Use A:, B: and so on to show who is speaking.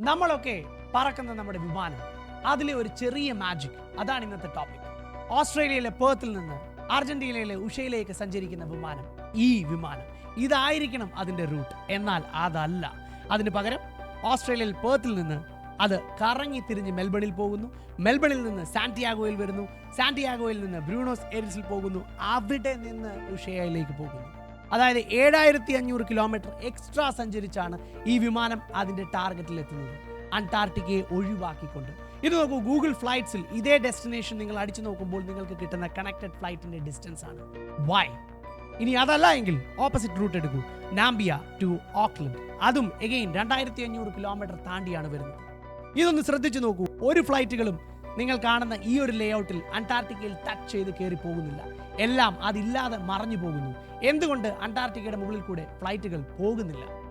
A: നമ്മളൊക്കെ പറക്കുന്ന നമ്മുടെ വിമാനം അതിലെ ഒരു ചെറിയ മാജിക് അതാണ് ഇന്നത്തെ ടോപ്പിക് ഓസ്ട്രേലിയയിലെ പേർത്തിൽ നിന്ന് അർജന്റീനയിലെ ഉഷയിലേക്ക് സഞ്ചരിക്കുന്ന വിമാനം ഈ വിമാനം. ഇതായിരിക്കണം അതിന്റെ റൂട്ട് എന്നാൽ അതല്ല. അതിന് പകരം ഓസ്ട്രേലിയയിൽ പേർത്തിൽ നിന്ന് അത് കറങ്ങി തിരിഞ്ഞ് മെൽബണിൽ പോകുന്നു. മെൽബണിൽ നിന്ന് സാന്റിയാഗോയിൽ വരുന്നു. സാന്റിയാഗോയിൽ നിന്ന് ബ്രൂണോസ് എരിസിൽ പോകുന്നു. അവിടെ നിന്ന് ഉഷയയിലേക്ക് പോകുന്നു. അതായത് ഏഴായിരത്തി അഞ്ഞൂറ് കിലോമീറ്റർ എക്സ്ട്രാ സഞ്ചരിച്ചാണ് ഈ വിമാനം അതിന്റെ ടാർഗറ്റിൽ എത്തുന്നത് അന്റാർട്ടിക്കയെ ഒഴിവാക്കിക്കൊണ്ട്. ഇത് നോക്കൂ ഗൂഗിൾ ഫ്ലൈറ്റ്സിൽ ഇതേ ഡെസ്റ്റിനേഷൻ നിങ്ങൾ അടിച്ചു നോക്കുമ്പോൾ നിങ്ങൾക്ക് കിട്ടുന്ന കണക്റ്റഡ് ഫ്ലൈറ്റിന്റെ ഡിസ്റ്റൻസ് ആണ്. വൈ ഇനി അതല്ല എങ്കിൽ ഓപ്പോസിറ്റ് റൂട്ട് എടുക്കൂ. നാംബിയ ടു ഓക്ലൻഡ് അതും എഗെയിൻ രണ്ടായിരത്തി അഞ്ഞൂറ് കിലോമീറ്റർ താണ്ടിയാണ് വരുന്നത്. ഇതൊന്ന് ശ്രദ്ധിച്ചു നോക്കൂ. ഒരു ഫ്ലൈറ്റുകളും നിങ്ങൾ കാണുന്ന ഈ ഒരു ലേഔട്ടിൽ അന്റാർട്ടിക്കയിൽ ടച്ച് ചെയ്ത് കയറി പോകുന്നില്ല. എല്ലാം അതില്ലാതെ മറഞ്ഞു പോകുന്നു. എന്തുകൊണ്ട് അന്റാർട്ടിക്കയുടെ മുകളിൽ കൂടെ ഫ്ലൈറ്റുകൾ പോകുന്നില്ല?